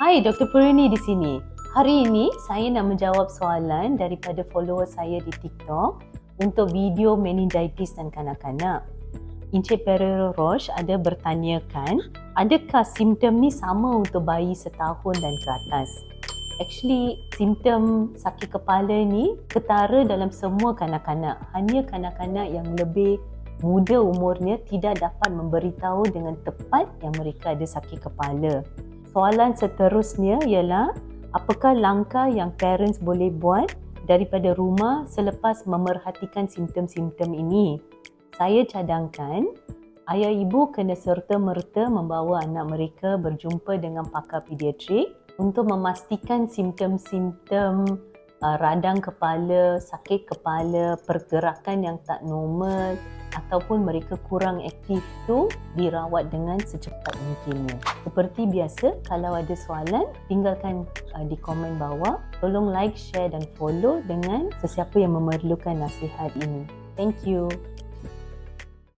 Hai, Dr. Purini di sini. Hari ini saya nak menjawab soalan daripada follower saya di TikTok untuk video meningitis dan kanak-kanak. Encik Pereira Roche ada bertanyakan, adakah simptom ni sama untuk bayi setahun dan ke atas? Actually, simptom sakit kepala ni ketara dalam semua kanak-kanak. Hanya kanak-kanak yang lebih muda umurnya tidak dapat memberitahu dengan tepat yang mereka ada sakit kepala. Soalan seterusnya ialah apakah langkah yang parents boleh buat daripada rumah selepas memerhatikan simptom-simptom ini? Saya cadangkan ayah ibu kena serta-merta membawa anak mereka berjumpa dengan pakar pediatrik untuk memastikan simptom-simptom uh, radang kepala, sakit kepala, pergerakan yang tak normal ataupun mereka kurang aktif tu dirawat dengan secepat mungkinnya. Seperti biasa, kalau ada soalan, tinggalkan uh, di komen bawah. Tolong like, share dan follow dengan sesiapa yang memerlukan nasihat ini. Thank you.